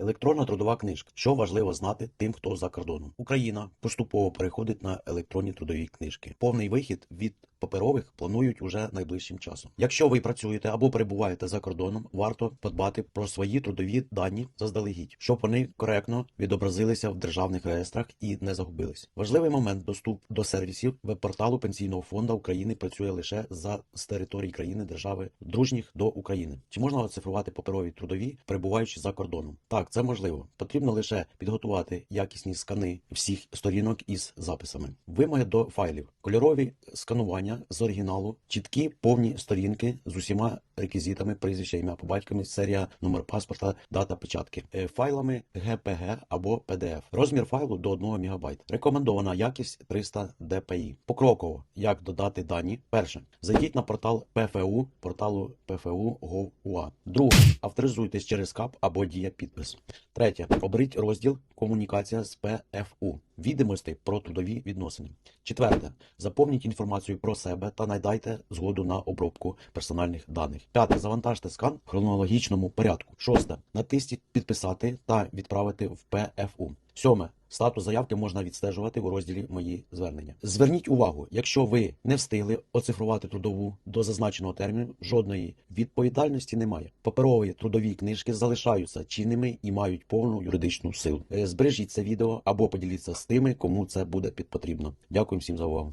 Електронна трудова книжка. Що важливо знати тим, хто за кордоном. Україна поступово переходить на електронні трудові книжки. Повний вихід від паперових планують уже найближчим часом. Якщо ви працюєте або перебуваєте за кордоном, варто подбати про свої трудові дані заздалегідь, щоб вони коректно відобразилися в державних реєстрах і не загубились. Важливий момент доступ до сервісів веб-порталу Пенсійного фонду України працює лише за з території країни держави дружніх до України. Чи можна оцифрувати паперові трудові, перебуваючи за кордоном? Так, це можливо. Потрібно лише підготувати якісні скани всіх сторінок із записами. Вимоги до файлів: кольорові сканування з оригіналу, чіткі повні сторінки з усіма реквізитами, прізвище, ім'я по батькові, серія, номер паспорта, дата печатки, Е, файлами GPG або PDF. Розмір файлу до 1 МБ. Рекомендована якість 300 dpi. Покроково, як додати дані. Перше, зайдіть на портал PFU, порталу PFU.gov.ua. Друге, авторизуйтесь через КАП або дія підпис. Третє, оберіть розділ Комунікація з PFU. Відомостей про трудові відносини. Четверте, заповніть інформацію про себе та надайте згоду на обробку персональних даних. П'яте, завантажте скан в хронологічному порядку. Шосте, натисніть підписати та відправити в PFU. Сьоме. Статус заявки можна відстежувати у розділі Мої звернення. Зверніть увагу, якщо ви не встигли оцифрувати трудову до зазначеного терміну, жодної відповідальності немає. Паперові трудові книжки залишаються чинними і мають повну юридичну силу. Е, Збережіть це відео або поділіться з тими, кому це буде під потрібно. Дякую всім за увагу.